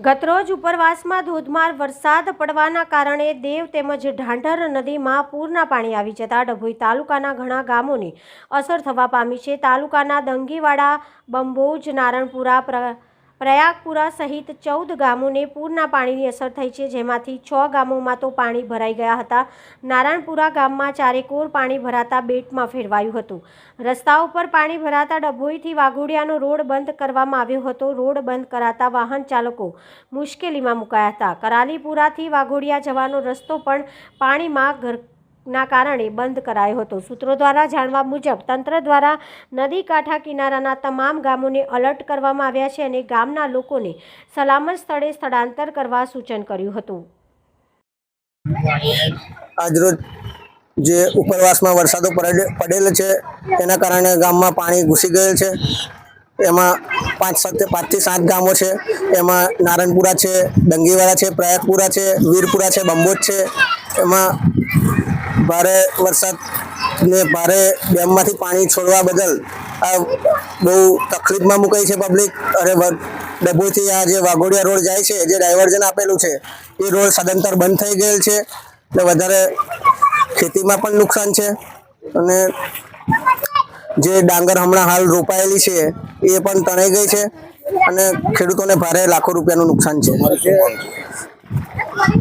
ગતરોજ ઉપરવાસમાં ધોધમાર વરસાદ પડવાના કારણે દેવ તેમજ ઢાંઢર નદીમાં પૂરના પાણી આવી જતા ડભોઈ તાલુકાના ઘણા ગામોને અસર થવા પામી છે. તાલુકાના દંગીવાડા, બંબોજ, નારણપુરા પ્ર પ્રયાગપુરા સહિત ચૌદ ગામોને પૂરના પાણીની અસર થઈ છે. જેમાંથી છ ગામોમાં તો પાણી ભરાઈ ગયા હતા. નારાયણપુરા ગામમાં ચારેકોર પાણી ભરાતા બેટમાં ફેરવાયું હતું. રસ્તા ઉપર પાણી ભરાતા ડભોઈથી વાઘોડિયાનો રોડ બંધ કરવામાં આવ્યો હતો. રોડ બંધ કરાતા વાહન ચાલકો મુશ્કેલીમાં મુકાયા હતા. કરાલીપુરાથી વાઘોડિયા જવાનો રસ્તો પણ પાણીમાં ઘરના કારણે બંધ કરાયો હતો. સૂત્રો દ્વારા જાણવા મુજબ તંત્ર દ્વારા નદી કાંઠા કિનારાના તમામ ગામોને અલર્ટ કરવામાં આવ્યા છે અને ગામના લોકોને સલામત સ્થળે સ્થળાંતર કરવા સૂચન કર્યું હતું. આજરોજ જે ઉપરવાસમાં વરસાદો પડે, પડેલ છે, એના કારણે ગામમાં પાણી ઘૂસી ગયેલ છે. એમાં પાંચ સાત પાંચથી સાત ગામો છે. એમાં નારણપુરા છે દંગીવાળા છે, પ્રયાગપુરા છે, વીરપુરા છે, બંબોજ છે. એમાં ભારે વરસાદ ને ભારે ડેમમાંથી પાણી છોડવા બદલ આ બહુ તકલીફમાં મુકાઈ છે પબ્લિક અને ડભોઈથી આ જે વાઘોડિયા રોડ જાય છે, જે ડાયવર્ઝન આપેલું છે, એ રોડ સદંતર બંધ થઈ ગયેલ છે એટલે વધારે ખેતીમાં પણ નુકસાન છે. અને જે ડાંગર હમણાં હાલ રોપાયેલી છે, એ પણ તણાઈ ગઈ છે અને ખેડૂતોને ભારે લાખો રૂપિયાનું નુકસાન છે.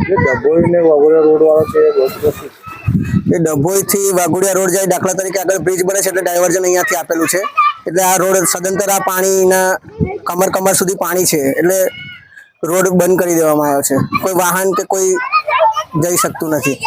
ડભોઈ ને વાઘોડિયા રોડ વાળો છે. એ ડભોઈથી વાઘોડિયા રોડ જાય દાખલા તરીકે આગળ બ્રિજ બને છે એટલે ડાયવર્ઝન અહીંયાથી આપેલું છે. એટલે આ રોડ સદંતર આ પાણીના કમર કમર સુધી પાણી છે એટલે રોડ બંધ કરી દેવામાં આવ્યો છે. કોઈ વાહન કે કોઈ જઈ શકતું નથી.